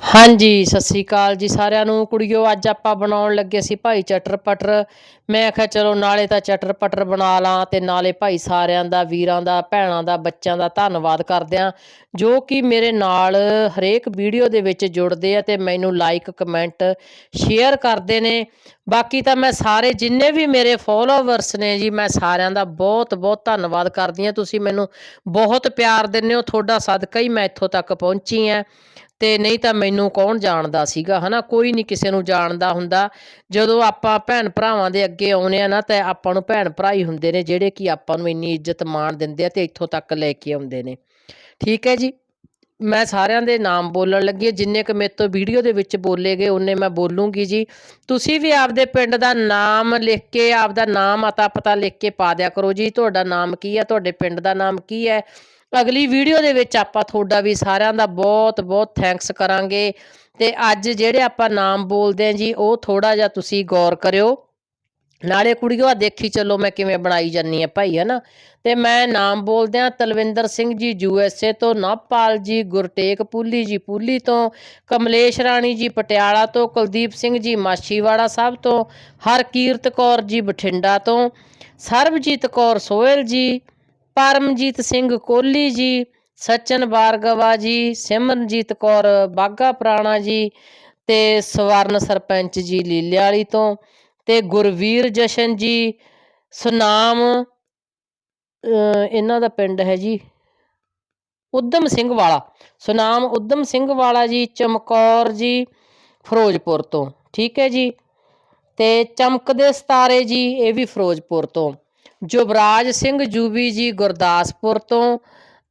ਹਾਂਜੀ, ਸਤਿ ਸ੍ਰੀ ਅਕਾਲ ਜੀ ਸਾਰਿਆਂ ਨੂੰ। ਕੁੜੀਓ, ਅੱਜ ਆਪਾਂ ਬਣਾਉਣ ਲੱਗੇ ਸੀ ਭਾਈ ਚਟਰ ਪਟਰ। ਮੈਂ ਆਖਿਆ ਚਲੋ ਨਾਲੇ ਤਾਂ ਚਟਰ ਪਟਰ ਬਣਾ ਲਾਂ ਤੇ ਨਾਲੇ ਭਾਈ ਸਾਰਿਆਂ ਦਾ, ਵੀਰਾਂ ਦਾ, ਭੈਣਾਂ ਦਾ, ਬੱਚਿਆਂ ਦਾ ਧੰਨਵਾਦ ਕਰਦੇ ਆਂ ਜੋ ਕਿ ਮੇਰੇ ਨਾਲ ਹਰੇਕ ਵੀਡੀਓ ਦੇ ਵਿੱਚ ਜੁੜਦੇ ਆ ਤੇ ਮੈਨੂੰ ਲਾਈਕ ਕਮੈਂਟ ਸ਼ੇਅਰ ਕਰਦੇ ਨੇ। ਬਾਕੀ ਤਾਂ ਮੈਂ ਸਾਰੇ ਜਿੰਨੇ ਵੀ ਮੇਰੇ ਫੋਲੋਵਰਸ ਨੇ ਜੀ, ਮੈਂ ਸਾਰਿਆਂ ਦਾ ਬਹੁਤ ਬਹੁਤ ਧੰਨਵਾਦ ਕਰਦੀ ਹਾਂ। ਤੁਸੀਂ ਮੈਨੂੰ ਬਹੁਤ ਪਿਆਰ ਦਿੰਦੇ ਹੋ। ਤੁਹਾਡਾ ਸਦਕਾ ਹੀ ਮੈਂ ਇੱਥੋਂ ਤੱਕ ਪਹੁੰਚੀ ਹਾਂ। ਤੇ ਨਹੀਂ ਤਾਂ ਮੈਨੂੰ ਕੌਣ ਜਾਣਦਾ ਸੀਗਾ, ਹਨਾ? ਕੋਈ ਨਹੀਂ ਕਿਸੇ ਨੂੰ ਜਾਣਦਾ ਹੁੰਦਾ। ਜਦੋਂ ਆਪਾਂ ਭੈਣ ਭਰਾਵਾਂ ਦੇ ਅੱਗੇ ਆਉਨੇ ਆ ਨਾ, ਤਾਂ ਆਪਾਂ ਨੂੰ ਭੈਣ ਭਰਾ ਹੀ ਹੁੰਦੇ ਨੇ, ਜਿਹੜੇ ਕਿ ਆਪਾਂ ਨੂੰ ਇੰਨੀ ਇੱਜ਼ਤ ਮਾਣ ਦਿੰਦੇ ਆ ਤੇ ਇੱਥੋਂ ਤੱਕ ਲੈ ਕੇ ਆਉਂਦੇ ਨੇ। ਠੀਕ ਹੈ ਜੀ? ਮੈਂ ਸਾਰਿਆਂ ਦੇ ਨਾਮ ਬੋਲਣ ਲੱਗੀ ਹਾਂ। ਜਿੰਨੇ ਕੁ ਮੇਰੇ ਤੋਂ ਵੀਡੀਓ ਦੇ ਵਿੱਚ ਬੋਲੇ ਗਏ, ਉਹਨੇ ਮੈਂ ਬੋਲੂੰਗੀ ਜੀ। ਤੁਸੀਂ ਵੀ ਆਪਦੇ ਪਿੰਡ ਦਾ ਨਾਮ ਲਿਖ ਕੇ, ਆਪਦਾ ਨਾਮ ਅਤਾ ਪਤਾ ਲਿਖ ਕੇ ਪਾ ਦਿਆ ਕਰੋ ਜੀ। ਤੁਹਾਡਾ ਨਾਮ ਕੀ ਹੈ? ਤੁਹਾਡੇ ਪਿੰਡ ਦਾ ਨਾਮ ਕੀ ਹੈ? ਅਗਲੀ ਵੀਡੀਓ ਦੇ ਵਿੱਚ ਆਪਾਂ ਤੁਹਾਡਾ ਵੀ ਸਾਰਿਆਂ ਦਾ ਬਹੁਤ ਬਹੁਤ ਥੈਂਕਸ ਕਰਾਂਗੇ। ਤੇ ਅੱਜ ਜਿਹੜੇ ਆਪਾਂ ਨਾਮ ਬੋਲਦੇ ਆਂ ਜੀ, ਉਹ ਥੋੜਾ ਜਿਹਾ ਤੁਸੀਂ ਗੌਰ ਕਰਿਓ। ਨਾਲੇ ਕੁੜੀਓ ਆ ਦੇਖੀ ਚੱਲੋ ਮੈਂ ਕਿਵੇਂ ਬਣਾਈ ਜਾਨੀ ਆ ਭਾਈ, ਹੈ ਨਾ? ਤੇ ਮੈਂ ਨਾਮ ਬੋਲਦਿਆਂ Talwinder Singh ji, U S A ਤੋਂ ਨਵਪਾਲ ਜੀ, ਗੁਰਟੇਕ ਪੁੱਲੀ ਜੀ, ਪੂਲੀ ਤੋਂ, ਕਮਲੇਸ਼ ਰਾਣੀ ਜੀ, ਪਟਿਆਲਾ ਤੋਂ, ਕੁਲਦੀਪ ਸਿੰਘ ਜੀ, ਮਾਛੀਵਾੜਾ ਸਾਹਿਬ ਤੋਂ, ਹਰਕੀਰਤ ਕੌਰ ਜੀ, ਬਠਿੰਡਾ ਤੋਂ, ਸਰਬਜੀਤ ਕੌਰ ਸੋਹਲ ਜੀ ਪਰਮਜੀਤ ਸਿੰਘ ਕੋਹਲੀ ਜੀ, ਸਚਨ ਬਾਰਗਵਾ ਜੀ, ਸਿਮਰਨਜੀਤ ਕੌਰ ਬਾਗਾ ਪ੍ਰਾਣਾ ਜੀ ਤੇ ਸਵਰਨ ਸਰਪੰਚ ਜੀ ਲੀਲੇ ਵਾਲੀ ਤੋਂ ਤੇ ਗੁਰਵੀਰ ਜਸ਼ਨ ਜੀ, ਸੁਨਾਮ ਇਹਨਾਂ ਦਾ ਪਿੰਡ ਹੈ ਜੀ, ਉਦਮ ਸਿੰਘ ਵਾਲਾ, ਸੁਨਾਮ ਉਦਮ ਸਿੰਘ ਵਾਲਾ ਜੀ, ਚਮਕੌਰ ਜੀ, ਫਿਰੋਜ਼ਪੁਰ ਤੋਂ, ਠੀਕ ਹੈ ਜੀ, ਤੇ ਚਮਕਦੇ ਸਤਾਰੇ ਜੀ, ਇਹ ਵੀ ਫਿਰੋਜ਼ਪੁਰ ਤੋਂ। ਜੁਬਰਾਜ ਸਿੰਘ ਜੂਬੀ ਜੀ ਗੁਰਦਾਸਪੁਰ ਤੋਂ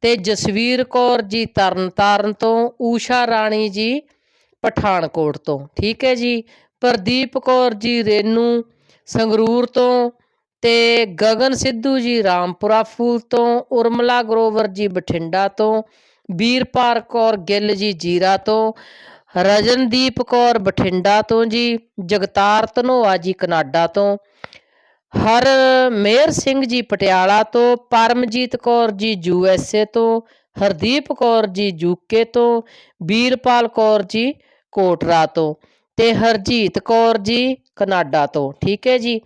ਤੇ ਜਸਵੀਰ ਕੌਰ ਜੀ ਤਰਨਤਾਰਨ ਤੋਂ, ਊਸ਼ਾ ਰਾਣੀ ਜੀ ਪਠਾਨਕੋਟ ਤੋਂ। ਠੀਕ ਹੈ ਜੀ? ਪ੍ਰਦੀਪ ਕੌਰ ਜੀ ਰੇਨੂ ਸੰਗਰੂਰ ਤੋਂ ਤੇ ਗਗਨ ਸਿੱਧੂ ਜੀ ਰਾਮਪੁਰਾ ਫੂਲ ਤੋਂ, ਉਰਮਲਾ ਗਰੋਵਰ ਜੀ ਬਠਿੰਡਾ ਤੋਂ, ਵੀਰਪਾਲ ਕੌਰ ਗਿੱਲ ਜੀ ਜੀਰਾ ਤੋਂ, ਰਜਨਦੀਪ ਕੌਰ ਬਠਿੰਡਾ ਤੋਂ ਜੀ, ਜਗਤਾਰ ਧਨੋਆ ਜੀ ਕਨਾਡਾ ਤੋਂ ਹਰ ਮੇਰ ਸਿੰਘ ਜੀ ਪਟਿਆਲਾ ਤੋਂ, Paramjit Kaur ji U S A ਤੋਂ, ਹਰਦੀਪ ਕੌਰ ਜੀ ਯੂਕੇ ਤੋਂ, ਵੀਰਪਾਲ ਕੌਰ ਜੀ ਕੋਟਰਾ ਤੋਂ ਤੇ ਹਰਜੀਤ ਕੌਰ ਜੀ ਕਨਾਡਾ ਤੋਂ, ਠੀਕ ਹੈ ਜੀ।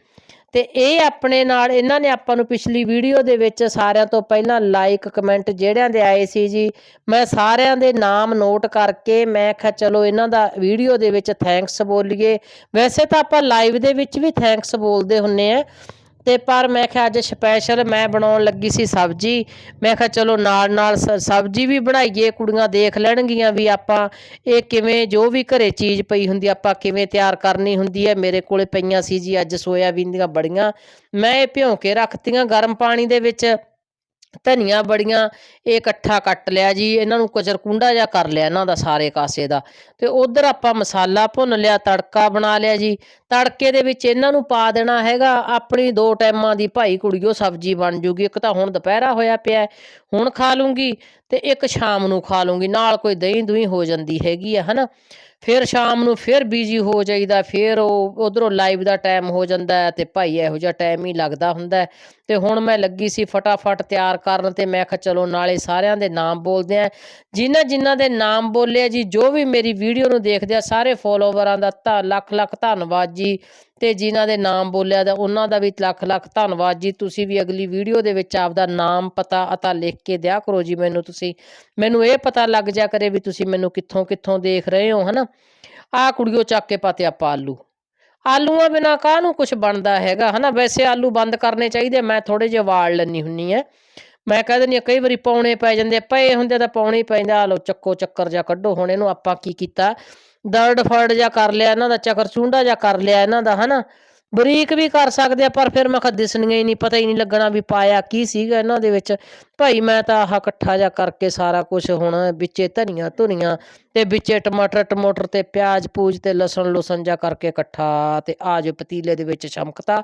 ਤੇ ਇਹ ਆਪਣੇ ਨਾਲ, ਇਹਨਾਂ ਨੇ ਆਪਾਂ ਨੂੰ ਪਿਛਲੀ ਵੀਡੀਓ ਦੇ ਵਿੱਚ ਸਾਰਿਆਂ ਤੋਂ ਪਹਿਲਾਂ ਲਾਈਕ ਕਮੈਂਟ ਜਿਹੜਿਆਂ ਦੇ ਆਏ ਸੀ ਜੀ, ਮੈਂ ਸਾਰਿਆਂ ਦੇ ਨਾਮ ਨੋਟ ਕਰਕੇ ਮੈਂ ਕਿਹਾ ਚਲੋ ਇਹਨਾਂ ਦਾ ਵੀਡੀਓ ਦੇ ਵਿੱਚ ਥੈਂਕਸ ਬੋਲੀਏ। ਵੈਸੇ ਤਾਂ ਆਪਾਂ ਲਾਈਵ ਦੇ ਵਿੱਚ ਵੀ ਥੈਂਕਸ ਬੋਲਦੇ ਹੁੰਨੇ ਆ। ਤੇ ਪਰ ਮੈਂ ਕਿਹਾ ਅੱਜ ਸਪੈਸ਼ਲ ਮੈਂ ਬਣਾਉਣ ਲੱਗੀ ਸੀ ਸਬਜੀ। ਮੈਂ ਕਿਹਾ ਚਲੋ ਨਾਲ ਨਾਲ ਸ- ਸਬਜੀ ਵੀ ਬਣਾਈਏ, ਕੁੜੀਆਂ ਦੇਖ ਲੈਣਗੀਆਂ ਵੀ ਆਪਾਂ ਇਹ ਕਿਵੇਂ ਜੋ ਵੀ ਘਰੇ ਚੀਜ਼ ਪਈ ਹੁੰਦੀ ਆਪਾਂ ਕਿਵੇਂ ਤਿਆਰ ਕਰਨੀ ਹੁੰਦੀ ਹੈ ਮੇਰੇ ਕੋਲੇ ਪਈਆਂ ਸੀ ਜੀ ਅੱਜ ਸੋਇਆਬੀਨ ਦੀਆਂ ਬੜੀਆਂ। ਮੈਂ ਇਹ ਭਿਉਂ ਕੇ ਰੱਖਤੀਆਂ ਗਰਮ ਪਾਣੀ ਦੇ ਵਿੱਚ। ਧਨੀਆ ਬੜੀਆਂ, ਇਹ ਇਕੱਠਾ ਕੱਟ ਲਿਆ ਜੀ, ਇਹਨਾਂ ਨੂੰ ਕਚਰ ਕੁੰਡਾ ਜਿਹਾ ਕਰ ਲਿਆ ਇਹਨਾਂ ਦਾ ਸਾਰੇ ਕਾਸੇ ਦਾ। ਤੇ ਉਧਰ ਆਪਾਂ ਮਸਾਲਾ ਭੁੰਨ ਲਿਆ, ਤੜਕਾ ਬਣਾ ਲਿਆ ਜੀ। ਤੜਕੇ ਦੇ ਵਿੱਚ ਇਹਨਾਂ ਨੂੰ ਪਾ ਦੇਣਾ ਹੈਗਾ, ਆਪਣੀ ਦੋ ਟਾਈਮਾਂ ਦੀ ਭਾਈ ਕੁੜੀਓ ਸਬਜ਼ੀ ਬਣ ਜੂਗੀ। ਇੱਕ ਤਾਂ ਹੁਣ ਦੁਪਹਿਰਾ ਹੋਇਆ ਪਿਆ ਹੁਣ ਖਾ ਲੂੰਗੀ ਤੇ ਇੱਕ ਸ਼ਾਮ ਨੂੰ ਖਾ ਲੂੰਗੀ। ਨਾਲ ਕੋਈ ਦਹੀਂ ਦੁਹੀਂ ਹੋ ਜਾਂਦੀ ਹੈਗੀ ਆ ਹਨਾ? ਫਿਰ ਸ਼ਾਮ ਨੂੰ ਫਿਰ ਬਿਜ਼ੀ ਹੋ ਜਾਈਦਾ, ਫਿਰ ਉਹ ਉਧਰੋਂ ਲਾਈਵ ਦਾ ਟਾਈਮ ਹੋ ਜਾਂਦਾ ਹੈ ਤੇ ਭਾਈ ਇਹੋ ਜਿਹਾ ਟਾਈਮ ਹੀ ਲੱਗਦਾ ਹੁੰਦਾ ਹੈ। ਤੇ ਹੁਣ ਮੈਂ ਲੱਗੀ ਸੀ ਫਟਾਫਟ ਤਿਆਰ ਕਰਨ ਤੇ ਮੈਂ ਕਿਹਾ ਚਲੋ ਨਾਲੇ ਸਾਰਿਆਂ ਦੇ ਨਾਮ ਬੋਲਦੇ ਆ ਜਿਨ੍ਹਾਂ ਜਿਨ੍ਹਾਂ ਦੇ ਨਾਮ ਬੋਲੇ ਜੀ, ਜੋ ਵੀ ਮੇਰੀ ਵੀਡੀਓ ਨੂੰ ਦੇਖਦੇ ਆ, ਸਾਰੇ ਫੋਲੋਵਰਾਂ ਦਾ ਤਾਂ ਲੱਖ ਲੱਖ ਧੰਨਵਾਦ ਜੀ ਤੇ ਜਿਨ੍ਹਾਂ ਦੇ ਨਾਮ ਬੋਲਿਆ ਦਾ ਉਹਨਾਂ ਦਾ ਵੀ ਲੱਖ ਲੱਖ ਧੰਨਵਾਦ ਜੀ। ਤੁਸੀਂ ਵੀ ਅਗਲੀ ਵੀਡੀਓ ਦੇ ਵਿੱਚ ਆਪਦਾ ਨਾਮ, ਪਤਾ ਅਤਾ ਲਿਖ ਕੇ ਦਿਆ ਕਰੋ ਜੀ ਮੈਨੂੰ ਤੁਸੀਂ। ਮੈਨੂੰ ਇਹ ਪਤਾ ਲੱਗ ਜਾ ਕਰੇ ਵੀ ਤੁਸੀਂ ਮੈਨੂੰ ਕਿੱਥੋਂ ਕਿੱਥੋਂ ਦੇਖ ਰਹੇ ਹੋ, ਹਨਾ? ਆਹ ਕੁੜੀਓ ਚੱਕ ਕੇ ਪਾਤੇ ਆਪਾਂ ਆਲੂ। ਆਲੂਆਂ ਬਿਨਾ ਕਾਹਨੂੰ ਕੁਝ ਬਣਦਾ ਹੈਗਾ, ਹਨਾ? ਵੈਸੇ ਆਲੂ ਬੰਦ ਕਰਨੇ ਚਾਹੀਦੇ ਮੈਂ ਥੋੜੇ ਜਿਹਾ ਵਾਲ ਲੈਣੀ ਹੁੰਨੀ ਆ ਮੈਂ ਕਹਿ ਦਿੰਦੀ ਹਾਂ, ਕਈ ਵਾਰੀ ਪੌਣੇ ਪੈ ਜਾਂਦੇ ਪਏ ਹੁੰਦੇ ਤਾਂ ਪੌਣੇ ਹੀ ਪੈਂਦਾ ਆ। ਲੋ ਚੱਕੋ ਚੱਕਰ ਜਾਂ ਕੱਢੋ, ਹੁਣ ਇਹਨੂੰ ਆਪਾਂ ਕੀ ਕੀਤਾ? ਦਰੜ ਫੜ ਜਾਂ ਕਰ ਲਿਆ, ਇਹਨਾਂ ਦਾ ਚੱਕਰ ਚੁੰਡਾ ਜਾਂ ਕਰ ਲਿਆ ਇਹਨਾਂ ਦਾ, ਹਨਾ? ਬਰੀਕ ਵੀ ਕਰ ਸਕਦੇ ਆ, ਪਰ ਫਿਰ ਮੈਂ ਕਿਹਾ ਦਿਸਣੀਆਂ ਹੀ ਨਹੀਂ, ਪਤਾ ਹੀ ਨਹੀਂ ਲੱਗਣਾ ਵੀ ਪਾਇਆ ਕੀ ਸੀਗਾ ਇਹਨਾਂ ਦੇ ਵਿੱਚ। ਭਾਈ ਮੈਂ ਤਾਂ ਆਹ ਇਕੱਠਾ ਜਾ ਕਰਕੇ ਸਾਰਾ ਕੁਝ ਹੁਣ ਵਿੱਚੇ ਧਨੀਆ ਧੁਨੀਆਂ ਤੇ ਵਿੱਚੇ ਟਮਾਟਰ, ਟਮੋਟਰ ਤੇ ਪਿਆਜ਼, ਪੂਜ ਤੇ ਲਸਣ ਲੁਸਣ ਜਾ ਕਰਕੇ ਇਕੱਠਾ ਤੇ ਆ ਪਤੀਲੇ ਦੇ ਵਿੱਚ ਚਮਕਤਾ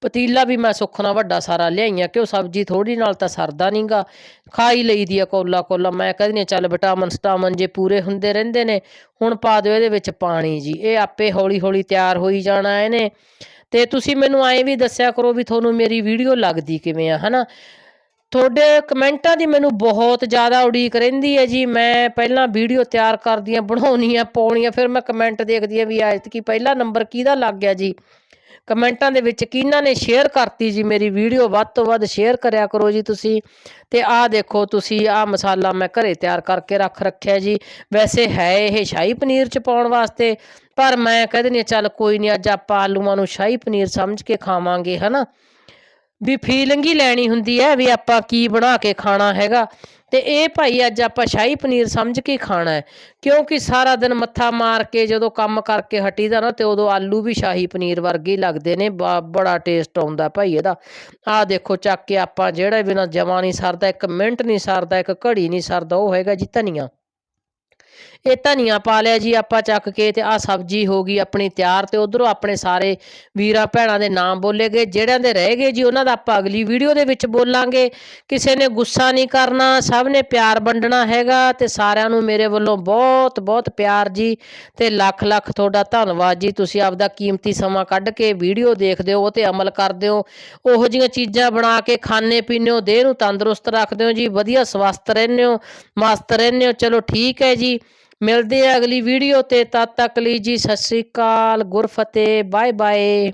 ਪਤੀਲਾ ਵੀ ਮੈਂ ਸੁੱਖਣਾ ਵੱਡਾ ਸਾਰਾ ਲਿਆਈਆਂ ਕਿਉਂ ਸਬਜ਼ੀ ਥੋੜੀ ਨਾਲ ਤਾਂ ਸਰਦਾ ਨਹੀਂਗਾ ਖਾਈ ਲਈਦੀ ਆ ਕੋਲਾ ਕੋਲਾ, ਮੈਂ ਕਹਿੰਦੀ ਹਾਂ, ਚੱਲ ਵਿਟਾਮਿਨ, ਸਟਾਮਨ ਜੇ ਪੂਰੇ ਹੁੰਦੇ ਰਹਿੰਦੇ ਨੇ, ਹੁਣ ਪਾ ਦਿਓ ਇਹਦੇ ਵਿੱਚ ਪਾਣੀ ਜੀ। ਇਹ ਆਪੇ ਹੌਲੀ ਹੌਲੀ ਤਿਆਰ ਹੋਈ ਜਾਣਾ ਇਹਨੇ। ਤੇ ਤੁਸੀਂ ਮੈਨੂੰ ਐਂ ਵੀ ਦੱਸਿਆ ਕਰੋ ਵੀ ਤੁਹਾਨੂੰ ਮੇਰੀ ਵੀਡੀਓ ਲੱਗਦੀ ਕਿਵੇਂ ਆ, ਹਨਾ? ਤੁਹਾਡੇ ਕਮੈਂਟਾਂ ਦੀ ਮੈਨੂੰ ਬਹੁਤ ਜ਼ਿਆਦਾ ਉਡੀਕ ਰਹਿੰਦੀ ਹੈ ਜੀ। ਮੈਂ ਪਹਿਲਾਂ ਵੀਡੀਓ ਤਿਆਰ ਕਰਦੀ ਹਾਂ ਬਣਾਉਣੀ ਆ ਪਾਉਣੀ ਆ ਫਿਰ ਮੈਂ ਕਮੈਂਟ ਦੇਖਦੀ ਆ ਵੀ ਐਤਕੀ ਪਹਿਲਾ ਨੰਬਰ ਕਿਹਦਾ ਲੱਗ ਗਿਆ ਜੀ? ਕਮੈਂਟਾਂ ਦੇ ਵਿੱਚ ਕਿਹਨਾਂ ਨੇ ਸ਼ੇਅਰ ਕਰਤੀ ਜੀ ਮੇਰੀ ਵੀਡੀਓ ਵੱਧ ਤੋਂ ਵੱਧ ਸ਼ੇਅਰ ਕਰਿਆ ਕਰੋ ਜੀ ਤੁਸੀਂ। ਤੇ ਆਹ ਦੇਖੋ ਤੁਸੀਂ, ਆਹ ਮਸਾਲਾ ਮੈਂ ਘਰੇ ਤਿਆਰ ਕਰਕੇ ਰੱਖ ਰੱਖਿਆ ਜੀ। ਵੈਸੇ ਹੈ ਇਹ ਸ਼ਾਹੀ ਪਨੀਰ ਚ ਪਾਉਣ ਵਾਸਤੇ, ਪਰ ਮੈਂ ਕਹਿੰਦੀ ਨਹੀਂ ਚੱਲ ਕੋਈ ਨਹੀਂ ਅੱਜ ਆਪਾਂ ਆਲੂਆਂ ਨੂੰ ਸ਼ਾਹੀ ਪਨੀਰ ਸਮਝ ਕੇ ਖਾਵਾਂਗੇ, ਹਨਾ? ਵੀ ਫੀਲਿੰਗ ਹੀ ਲੈਣੀ ਹੁੰਦੀ ਹੈ ਵੀ ਆਪਾਂ ਕੀ ਬਣਾ ਕੇ ਖਾਣਾ ਹੈਗਾ। ਤੇ ਇਹ ਭਾਈ ਅੱਜ ਆਪਾਂ ਸ਼ਾਹੀ ਪਨੀਰ ਸਮਝ ਕੇ ਖਾਣਾ ਹੈ। ਕਿਉਂਕਿ ਸਾਰਾ ਦਿਨ ਮੱਥਾ ਮਾਰ ਕੇ ਜਦੋਂ ਕੰਮ ਕਰਕੇ ਹਟੀ ਦਾ ਨਾ ਤੇ ਉਦੋਂ ਆਲੂ ਵੀ ਸ਼ਾਹੀ ਪਨੀਰ ਵਰਗੇ ਲੱਗਦੇ ਨੇ ਬੜਾ ਟੇਸਟ ਆਉਂਦਾ ਭਾਈ ਇਹਦਾ। ਆਹ ਦੇਖੋ ਚੱਕ ਕੇ ਆਪਾਂ ਜਿਹੜਾ ਬਿਨਾ ਜਮਾ ਨਹੀਂ ਸਰਦਾ, ਇੱਕ ਮਿੰਟ ਨਹੀਂ ਸਰਦਾ, ਇੱਕ ਘੜੀ ਨਹੀਂ ਸਰਦਾ, ਉਹ ਹੈਗਾ ਜੀ ਧਨੀਆ। ਇਹ ਧਨੀਆ ਪਾ ਲਿਆ ਜੀ, ਆਪਾਂ ਚੱਕ ਕੇ ਤੇ ਆਹ ਸਬਜ਼ੀ ਹੋ ਗਈ ਆਪਣੀ ਤਿਆਰ ਤੇ ਉਧਰੋਂ ਆਪਣੇ ਸਾਰੇ ਵੀਰਾਂ ਭੈਣਾਂ ਦੇ ਨਾਮ ਬੋਲੇ ਗਏ, ਜਿਹੜਿਆਂ ਦੇ ਰਹਿ ਗਏ ਜੀ, ਉਹਨਾਂ ਦਾ ਆਪਾਂ ਅਗਲੀ ਵੀਡੀਓ ਦੇ ਵਿੱਚ ਬੋਲਾਂਗੇ। ਕਿਸੇ ਨੇ ਗੁੱਸਾ ਨਹੀਂ ਕਰਨਾ, ਸਭ ਨੇ ਪਿਆਰ ਵੰਡਣਾ ਹੈਗਾ ਤੇ ਸਾਰਿਆਂ ਨੂੰ ਮੇਰੇ ਵੱਲੋਂ ਬਹੁਤ ਬਹੁਤ ਪਿਆਰ ਜੀ ਤੇ ਲੱਖ ਲੱਖ ਤੁਹਾਡਾ ਧੰਨਵਾਦ ਜੀ। ਤੁਸੀਂ ਆਪਦਾ ਕੀਮਤੀ ਸਮਾਂ ਕੱਢ ਕੇ ਵੀਡੀਓ ਦੇਖਦੇ ਹੋ ਉਹ ਤੇ ਅਮਲ ਕਰਦੇ ਹੋ। ਉਹੋ ਜਿਹੀਆਂ ਚੀਜ਼ਾਂ ਬਣਾ ਕੇ ਖਾਣੇ ਪੀਂਦੇ ਹੋ, ਦੇਹ ਨੂੰ ਤੰਦਰੁਸਤ ਰੱਖਦੇ ਹੋ ਜੀ, ਵਧੀਆ ਸਵਸਥ ਰਹਿੰਦੇ ਹੋ, ਮਸਤ ਰਹਿੰਦੇ ਹੋ, ਚਲੋ ਠੀਕ ਹੈ ਜੀ। ਮਿਲਦੇ ਆ ਅਗਲੀ ਵੀਡੀਓ ਤੇ, ਤਦ ਤੱਕ ਲਈ ਜੀ ਸਤਿ ਸ੍ਰੀ ਅਕਾਲ, ਗੁਰਫਤਿਹ ਬਾਏ ਬਾਏ